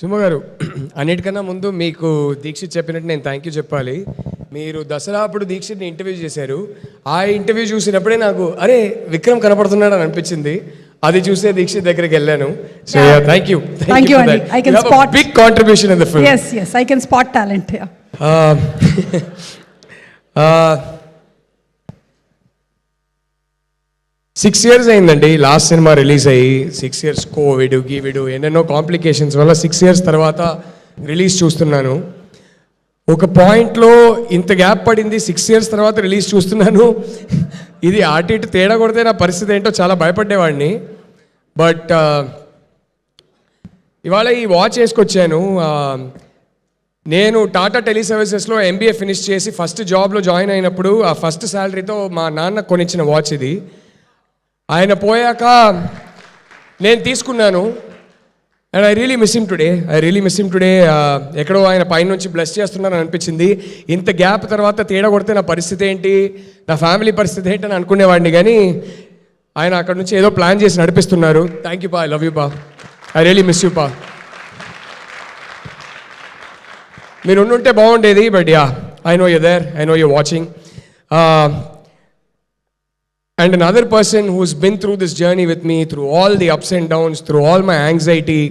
సుమ గారు అన్నిటికన్నా ముందు మీకు దీక్షిత్ చెప్పినట్టు నేను థ్యాంక్ యూ చెప్పాలి. మీరు దసరా అప్పుడు దీక్షిత్ని ఇంటర్వ్యూ చేశారు. ఆ ఇంటర్వ్యూ చూసినప్పుడే నాకు అరే విక్రమ్ కనపడుతున్నాడు అని అనిపించింది. అది చూసే దీక్షిత్ దగ్గరికి వెళ్ళాను. So thank you you, Andy. I can spot- big contribution in the film Yes, yes, I can spot talent. Yeah. Six years అయిందండి. లాస్ట్ సినిమా రిలీజ్ అయ్యి సిక్స్ ఇయర్స్ కోవిడ్ గీవిడ్ ఎన్నెన్నో కాంప్లికేషన్స్ వల్ల సిక్స్ ఇయర్స్ తర్వాత release చూస్తున్నాను. ఒక పాయింట్లో ఇంత గ్యాప్ పడింది సిక్స్ ఇయర్స్ తర్వాత రిలీజ్ చూస్తున్నాను. ఇది అటు ఇటు తేడా కొడితే నా పరిస్థితి ఏంటో చాలా భయపడ్డేవాడిని. బట్ uh, ఇవాళ ఈ వాచ్ వేసుకొచ్చాను. నేను టాటా టెలి సర్వీసెస్లో ఎంబీఏ ఫినిష్ చేసి ఫస్ట్ జాబ్లో జాయిన్ అయినప్పుడు ఆ ఫస్ట్ శాలరీతో మా నాన్న కొనిచ్చిన వాచ్ ఇది. ఆయన పోయాక నేను తీసుకున్నాను. And I really miss him today I really miss him today ఎక్కడో ఆయన పైనుంచి బ్లెస్ చేస్తున్నారని అనిపించింది. ఇంత గ్యాప్ తర్వాత తేడా కొడితే నా పరిస్థితి ఏంటి? నా ఫ్యామిలీ పరిస్థితి ఏంటి అని అనుకునేవాడిని కానీ ఆయన అక్కడ నుంచి ఏదో ప్లాన్ చేసి నడిపిస్తున్నారు. Thank you pa I love you pa I really miss you pa మీరు ఉండుంటే బాగుండేది but yeah I know you there I know you watching and another person who's been through this journey with me through all the ups and downs through all my anxiety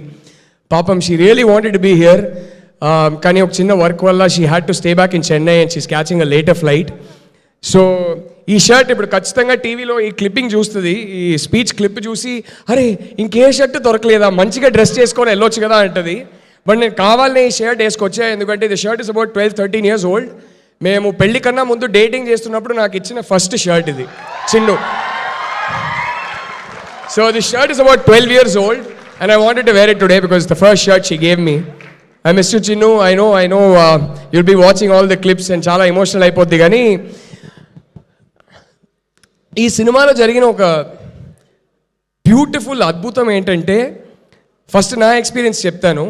papam she really wanted to be here. Um, కానీ ఒక చిన్న work వల్ల she had to stay back in Chennai and she's catching a later flight so ఈ shirt ఇప్పుడు ఖచ్చితంగా టీవీలో ఈ clipping చూస్తుంది. ఈ స్పీచ్ క్లిప్ చూసి అరే ఇంకే షర్ట్ దొరకలేదా? మంచిగా డ్రెస్ చేసుకొని వెళ్ళొచ్చు కదా అంటది. బట్ నేను కావాలనే ఈ షర్ట్ వేసుకొచ్చా? ఎందుకంటే ఇది shirt is about twelve thirteen years old మేము పెళ్ళి కన్నా ముందు డేటింగ్ చేస్తున్నప్పుడు నాకు ఇచ్చిన ఫస్ట్ షర్ట్ ఇది. Chinnu so the shirt is about twelve years old and I wanted to wear it today because the first shirt she gave me I miss you Chinnu I know I know you'll be watching all the clips and చాలా emotional అయిపోద్ది కానీ ఈ సినిమాలో జరిగిన ఒక beautiful అద్భుతం ఏంటంటే first నా ఎక్స్పీరియన్స్ చెప్తాను.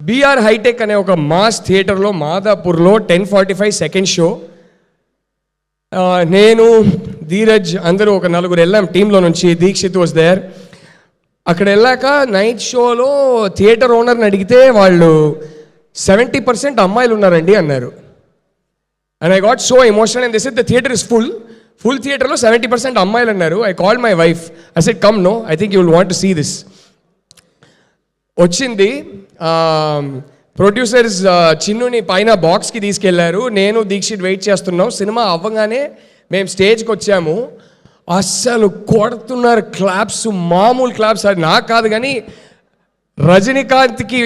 బీఆర్ హైటెక్ అనే ఒక మాస్ థియేటర్లో మాదాపూర్లో ten forty five second show నేను ధీరజ్ అందరూ ఒక నలుగురు వెళ్ళాం. టీంలో నుంచి దీక్షిత్ వాజ్ దేర్ అక్కడ వెళ్ళాక నైట్ షోలో థియేటర్ ఓనర్ని అడిగితే వాళ్ళు సెవెంటీ పర్సెంట్ అమ్మాయిలు ఉన్నారండి అన్నారు. And I got so emotional and this is the theatre is full full థియేటర్లో సెవెంటీ పర్సెంట్ అమ్మాయిలు అన్నారు. I call my wife I said come no I think you will want see this వచ్చింది. Um, producers చిన్నుని uh, పైన బాక్స్కి తీసుకెళ్ళారు. నేను Dixit wait చేస్తున్నాం. సినిమా అవ్వగానే మేము స్టేజ్కి వచ్చాము. అస్సలు కొడుతున్నారు క్లాప్స్ మామూలు క్లాప్స్ అది నాకు కాదు కానీ రజనీకాంత్కి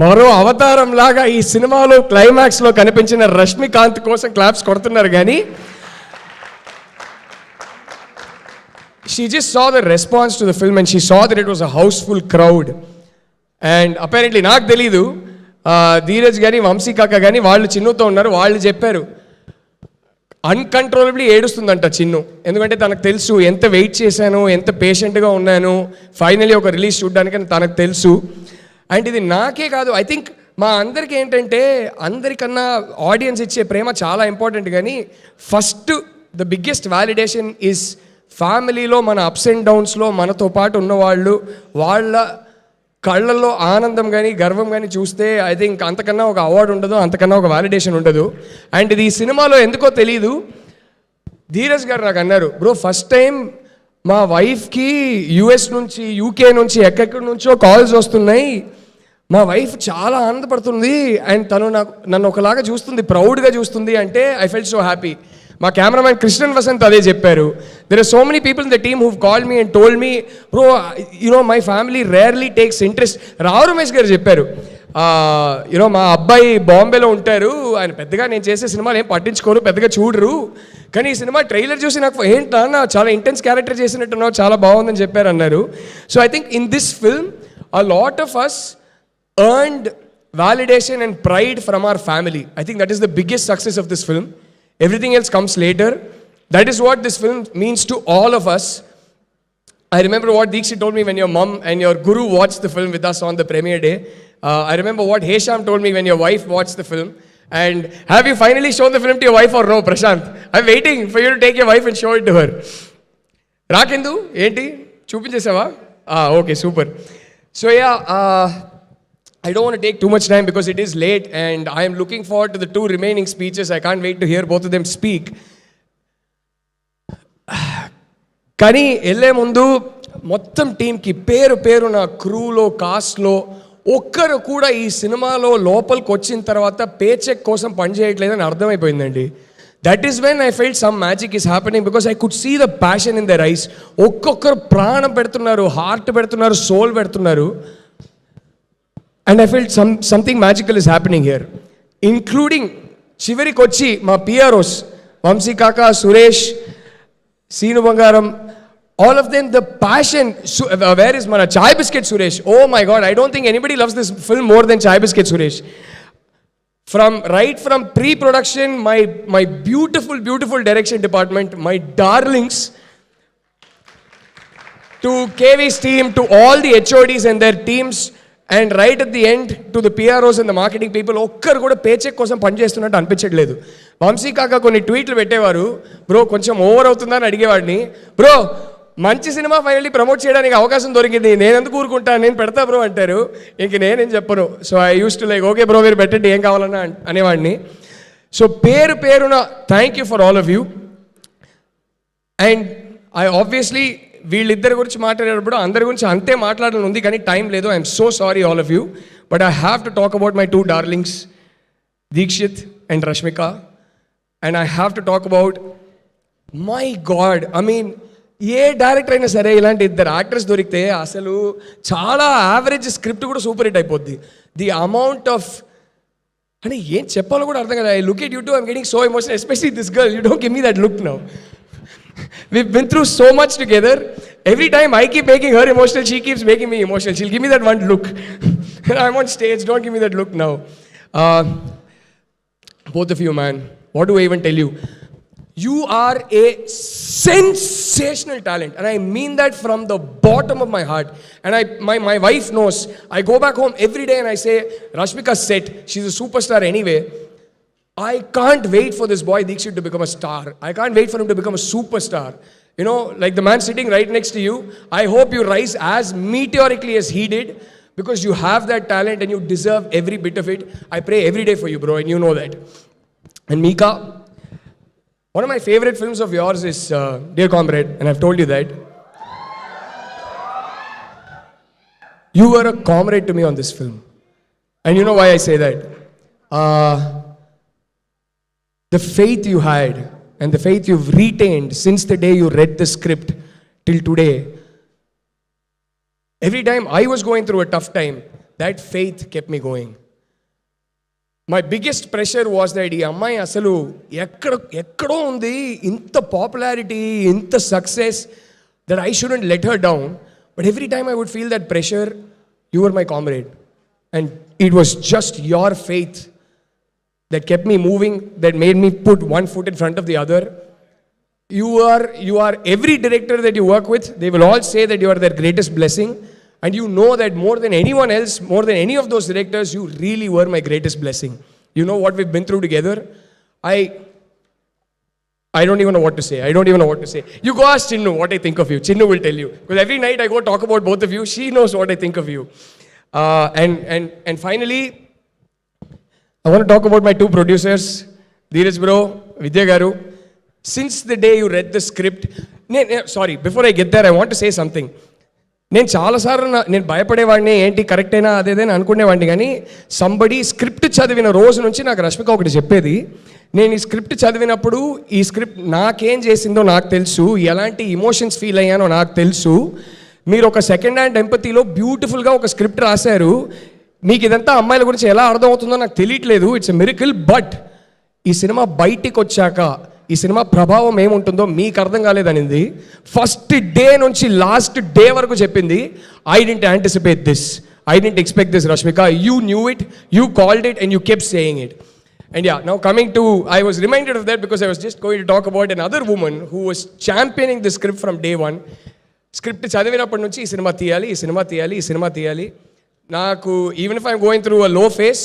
మరో అవతారం లాగా ఈ సినిమాలో క్లైమాక్స్లో కనిపించిన రష్మికాంత్ కోసం క్లాప్స్ కొడుతున్నారు కానీ she just saw the response to the film and she saw that it was a housefull crowd and apparently నాకు తెలీదు ధీరజ్ కానీ వంశీ కాక కానీ వాళ్ళు చిన్నతో ఉన్నారు వాళ్ళు చెప్పారు అన్కంట్రోలబుల్లీ ఏడుస్తుందంట చిన్ను. ఎందుకంటే తనకు తెలుసు ఎంత వెయిట్ చేశాను ఎంత పేషెంట్గా ఉన్నాను ఫైనలీ ఒక రిలీజ్ చూడడానికి తనకు తెలుసు. అండ్ ఇది నాకే కాదు ఐ థింక్ మా అందరికీ ఏంటంటే అందరికన్నా ఆడియన్స్ ఇచ్చే ప్రేమ చాలా ఇంపార్టెంట్ కానీ first the biggest validation is ఫ్యామిలీలో మన అప్స్ అండ్ డౌన్స్లో మనతో పాటు ఉన్నవాళ్ళు వాళ్ళ కళ్ళల్లో ఆనందం కానీ గర్వం కానీ చూస్తే ఐ థింక్ అంతకన్నా ఒక అవార్డు ఉండదు అంతకన్నా ఒక వ్యాలిడేషన్ ఉండదు. అండ్ ఇది ఈ సినిమాలో ఎందుకో తెలీదు. ధీరజ్ గారు నాకు అన్నారు బ్రో ఫస్ట్ టైం మా వైఫ్కి యుఎస్ నుంచి యూకే నుంచి ఎక్కడెక్కడి నుంచో కాల్స్ వస్తున్నాయి. మా వైఫ్ చాలా ఆనందపడుతుంది. అండ్ తను నాకు నన్ను ఒకలాగా చూస్తుంది ప్రౌడ్గా చూస్తుంది అంటే ఐ ఫెల్ సో హ్యాపీ మా కెమెరామ్యాన్ కృష్ణన్ వసంత్ అదే చెప్పారు. There are so many people in the team who call me and told me bro you know my family rarely takes interest Rao Ramesh garu చెప్పారు యూనో మా అబ్బాయి బాంబేలో ఉంటారు ఆయన పెద్దగా నేను చేసే సినిమాలు ఏం పట్టించుకోరు పెద్దగా చూడరు. కానీ ఈ సినిమా ట్రైలర్ చూసి నాకు ఏంటా అన్న చాలా ఇంటెన్స్ క్యారెక్టర్ చేసినట్టున్నావు చాలా బాగుందని చెప్పారు అన్నారు. So I think in this film a lot of us earned validation and pride from our family I think that is the biggest success of this film everything else comes later That is what this film means to all of us. I remember what Dixit told me when your mom and your guru watched the film with us on the premiere day. Uh, I remember what Hesham told me when your wife watched the film. And have you finally shown the film to your wife or no, Prashant? I'm waiting for you to take your wife and show it to her. రాకెందు ఏంటి చూపించేసావా okay super so yeah I don't want to take too much time because it is late and I am looking forward to the two remaining speeches. I can't wait to hear కానీ వెళ్ళే ముందు మొత్తం టీంకి పేరు పేరు నా క్రూలో కాస్ట్లో ఒక్కరు కూడా ఈ సినిమాలో లోపలికి వచ్చిన తర్వాత పే చెక్ కోసం పనిచేయట్లేదని అర్థమైపోయిందండి. That is when I felt some magic is happening because I could see the passion in the rise ఒక్కొక్కరు ప్రాణం పెడుతున్నారు హార్ట్ పెడుతున్నారు సోల్ పెడుతున్నారు. And I felt some something magical is happening here including చివరికి వచ్చి మా పిఆర్ఓస్ వంశీ కాక సురేష్ సీను బంగారం all of them the passion where is మన chai biscuit Suresh oh my god I don't think anybody loves this film more than chai biscuit Suresh from right from pre-production my my beautiful beautiful direction department my darlings to KV's team, to all the HODs and their teams, and right at end to to the PROs and the marketing people ఒక్కరు కూడా paycheck కోసం పనిచేస్తున్నట్టు అనిపించట్లేదు. వంశీ కాక కొన్ని ట్వీట్లు పెట్టేవారు. Bro కొంచెం over అవుతుందని అడిగేవాడిని. బ్రో మంచి సినిమా ఫైనల్లీ ప్రమోట్ చేయడానికి అవకాశం దొరికింది. నేను ఎందుకు ఊరుకుంటాను నేను పెడతా బ్రో అంటారు. ఇంక నేనేం చెప్పను. So I use to like okay bro మీరు పెట్టండి. ఏం కావాలన్నా అనేవాడిని. సో పేరు పేరున thank you for all of you and I obviously వీళ్ళిద్దరి గురించి మాట్లాడేటప్పుడు అందరి గురించి అంతే మాట్లాడాలని ఉంది కానీ టైం లేదు. I'm so sorry all of you but I have to talk about my two darlings Deekshith and Rashmika and I have to talk about my god I mean a director అయినా సరే ఇలాంటి ఇద్దరు actors దొరికితే అసలు చాలా average script కూడా super hit అయిపోద్ది. The amount of అంటే ఏం చెప్పాలో కూడా అర్థం కదా. I look at you two I'm getting so emotion especially this girl you don't give me that look now We've been through so much together. Every time I keep making her emotional, she keeps making me emotional. She'll give me that one look. I'm on stage, don't give me that look now. Uh, both of you, man, what do I even tell you? You are a sensational talent, and I mean that from the bottom of my heart. And I, my, my wife knows. I go back home every day and I say, Rashmika's set. She's a superstar anyway. I can't wait for this boy Dikshit to become a star. I can't wait for him to become a superstar. You know, like the man sitting right next to you. I hope you rise as meteorically as he did because you have that talent and you deserve every bit of it. I pray every day for you, bro, and you know that. And Mika, one of my favorite films of yours is uh, Dear Comrade, and I've told you that. You were a comrade to me on this film. And you know why I say that? Uh, the faith you had and the faith you've retained since the day you read the script till today. Every time I was going through a tough time, that faith kept me going. My biggest pressure was that ఈ అమ్మాయి అసలు ఎక్కడ ఎక్కడో ఉంది ఇంత popularity ఇంత success that I shouldn't let her down but every time I would feel that pressure your my comrade and it was just your faith that kept me moving, that made me put one foot in front of the other. You are, you are every director that you work with, they will all say that you are their greatest blessing. And you know that more than anyone else, more than any of those directors, you really were my greatest blessing. You know what we've been through together? I I don't even know what to say. I don't even know what to say. You go ask Chinnu what I think of you. Chinnu will tell you. Because every night I go talk about both of you, she knows what I think of you. Uh, and, and, and finally, I want to talk about my two producers, Dheeraj bro, Vidya garu. Since the day you read the script, ne- ne- sorry, before I get there, I want to say something. నేను చాలాసార్లు నేను భయపడేవాడిని ఏంటి కరెక్టేనా అదేదని అనుకునేవాడిని కానీ somebody script చదివిన రోజు నుంచి నాకు రష్మిక ఒకటి చెప్పేది నేను ఈ స్క్రిప్ట్ చదివినప్పుడు ఈ స్క్రిప్ట్ నాకేం చేసిందో నాకు తెలుసు ఎలాంటి ఇమోషన్స్ ఫీల్ అయ్యానో నాకు తెలుసు మీరు ఒక సెకండ్ హ్యాండ్ ఎంపతిలో బ్యూటిఫుల్గా ఒక స్క్రిప్ట్ రాశారు మీకు ఇదంతా అమ్మాయిల గురించి ఎలా అర్థమవుతుందో నాకు తెలియట్లేదు. ఇట్స్ ఎ మిరికల్ బట్ ఈ సినిమా బయటికి వచ్చాక ఈ సినిమా ప్రభావం ఏముంటుందో మీకు అర్థం కాలేదనింది. ఫస్ట్ డే నుంచి లాస్ట్ డే వరకు చెప్పింది I didn't anticipate this I didn't expect this Rashmika you knew it you called it and you kept saying it and yeah now coming to I was reminded of that because I was just going to talk about another woman who was championing the script from day one script చదివినప్పటి నుంచి ఈ cinema తీయాలి ఈ cinema తీయాలి ఈ cinema తీయాలి. నాకు even if I'm going through a low phase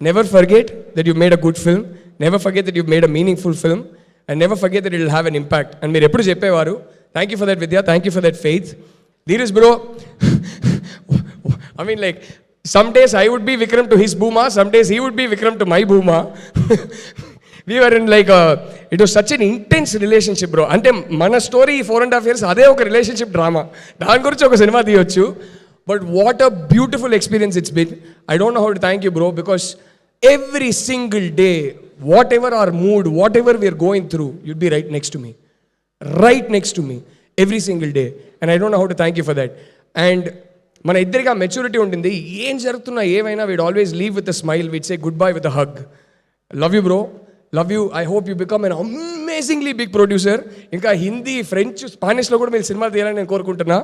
never forget that you made a good film never forget that you've made a meaningful film and never forget that it'll have an impact and మీరు ఎప్పుడు చెప్పేవారు thank you for that Vidya thank you for that faith Dheeraj bro I mean like some days I would be Vikram to his Bhuma some days he would be Vikram to my Bhuma we're in like it was such an intense relationship bro అంటే మన story four and half years అదే ఒక relationship drama దాని గురించి ఒక cinema తీయొచ్చు. But what a beautiful experience it's been I don't know how to thank you bro because every single day whatever our mood whatever we're going through you'd be right next to me right next to me every single day and I don't know how to thank you for that and మన ఇద్దరికి ఆ maturity ఉంటుంది ఏం జరుగుతున్నా ఏమైనా we'd always leave with a smile with say goodbye with a hug love you bro love you I hope you become an amazingly big producer ఇంకా Hindi French స్పానిష్లో కూడా మీరు సినిమా తీయాలని నేను కోరుకుంటున్నా.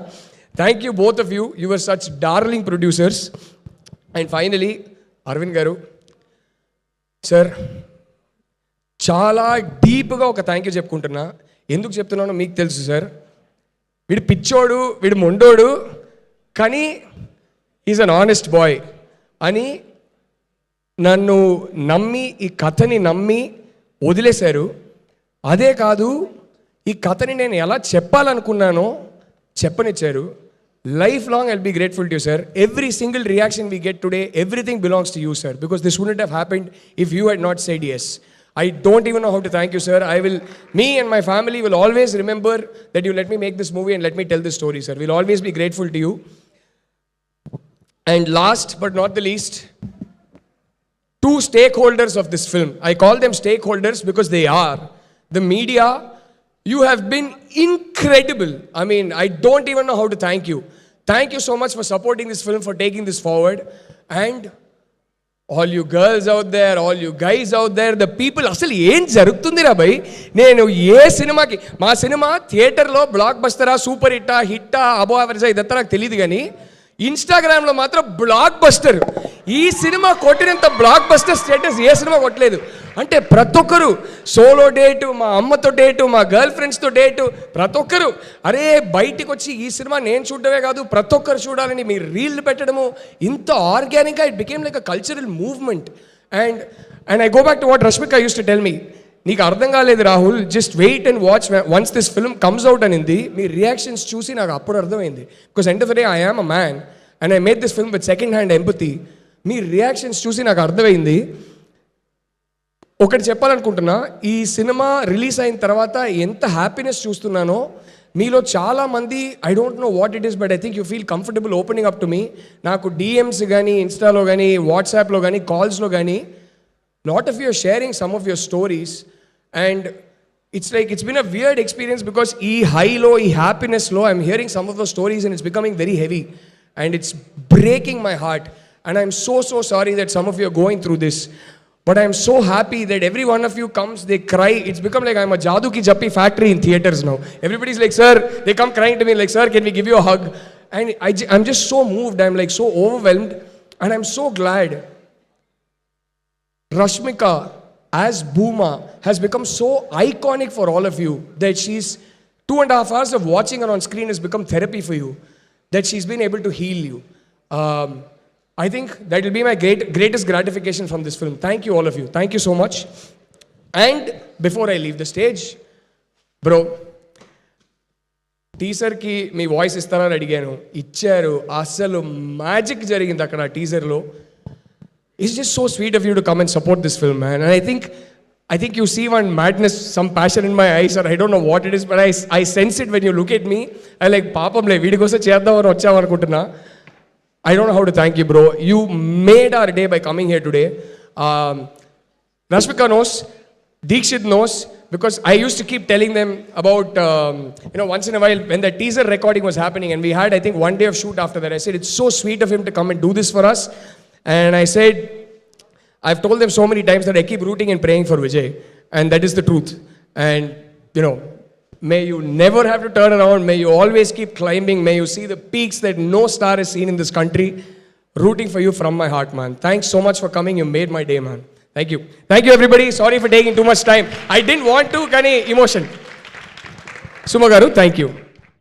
Thank you both of you your such darling producers and finally Aravind garu sir చాలా డీప్గా ఒక thank you చెప్పుకుంటున్నా. ఎందుకు చెప్తున్నానో మీకు తెలుసు సార్ వీడు పిచ్చోడు వీడు మొండోడు కానీ ఈజ్ అన్ ఆనెస్ట్ బాయ్ అని నన్ను నమ్మి ఈ కథని నమ్మి వదిలేశారు. అదే కాదు ఈ కథని నేను ఎలా చెప్పాలనుకున్నానో చెప్పనిచ్చారు. Life long, I'll be grateful to you, sir. Every single reaction we get today, everything belongs to you, sir, because this wouldn't have happened if you had not said yes. I don't even know how to thank you, sir. I will, me and my family will always remember that you let me make this movie and let me tell this story, sir. We'll always be grateful to you. And last but not the least, two stakeholders of this film. I call them stakeholders because they are the media you have been incredible I mean I don't even know how to thank you thank you so much for supporting this film for taking this forward and all you girls out there all you guys out there the people అసలు ఏం జరుగుతుందిరా భయ్? నేను ఏ సినిమాకి మా cinema థియేటర్లో black బస్తరా super హిట్టా హిట్టా అబో అవరేజా ఇదంతా నాకు తెలియదు కానీ ఇన్స్టాగ్రామ్లో మాత్రం బ్లాక్ బస్టర్ ఈ సినిమా కొట్టినంత బ్లాక్ బస్టర్ స్టేటస్ ఏ సినిమా కొట్టలేదు. అంటే ప్రతి ఒక్కరు సోలో డేటు మా అమ్మతో డేటు మా గర్ల్ ఫ్రెండ్స్తో డేటు ప్రతి ఒక్కరు అరే బయటికి వచ్చి ఈ సినిమా నేను చూడడమే కాదు ప్రతి ఒక్కరు చూడాలని మీరు రీళ్ళు పెట్టడము ఇంత ఆర్గానిక్గా it became like a cultural movement and and I go back to what Rashmika use to tell me నీకు అర్థం కాలేదు Rahul just wait and watch once this film comes out అనింది. మీ రియాక్షన్స్ చూసి నాకు అప్పుడు అర్థమైంది. Because end of day I am a man and I made this film with second hand empathy me reactions చూసి నాకు అర్థమైంది. ఒకటి చెప్పాలనుకుంటున్నా ఈ సినిమా రిలీజ్ అయిన తర్వాత ఎంత హ్యాపీనెస్ చూస్తున్నానో మీలో చాలా మంది I don't know what it is but I think you feel comfortable opening up to me నాకు డిఎమ్స్ కానీ ఇన్స్టాలో కానీ వాట్సాప్లో కానీ కాల్స్లో కానీ lot of your sharing some of your stories and it's like it's been a weird experience because ఈ హైలో ఈ హ్యాపీనెస్లో I'm hearing some of the stories and it's becoming very heavy and it's breaking my heart and I'm so so sorry that some of you're going through this But I'm so happy that every one of you comes, they cry. It's become like I'm a Jadu Ki Jappi factory in theaters now. Everybody's like, sir, they come crying to me like, sir, can we give you a hug? And I'm just so moved. I'm like so overwhelmed. And I'm so glad Rashmika as Booma has become so iconic for all of you that she's two and a half hours of watching her on screen has become therapy for you, that she's been able to heal you. Um, I think that will be my great, greatest gratification from this film. Thank you, all of you. Thank you so much. And before I leave the stage, bro, టీజర్కి మీ voice ఇస్తారని అడిగాను ఇచ్చారు అసలు magic జరిగింది అక్కడ టీజర్లో it's just so sweet of you to come and support this film and I think I think you see one madness some passion in my eyes or I don't know what it is but I I sense it when you look at me I like పాపంలే వీడి కోసం చేద్దామని వచ్చామనుకుంటున్నా I don't know how to thank you, bro. You made our day by coming here today. Um, Rashmika knows, Deekshit knows, because I used to keep telling them about, um, you know, once in a while when the teaser recording was happening, and we had, I think, one day of shoot after that. I said, it's so sweet of him to come and do this for us. And I said, I've told them so many times that I keep rooting and praying for Vijay, and that is the truth. And, you know, may you never have to turn around. May you always keep climbing. May you see the peaks that no star has seen in this country. Rooting for you from my heart, man. Thanks so much for coming. You made my day, man. Thank you. Thank you, everybody. Sorry for taking too much time. I didn't want to, Kani, emotion. Suma Garu, thank you.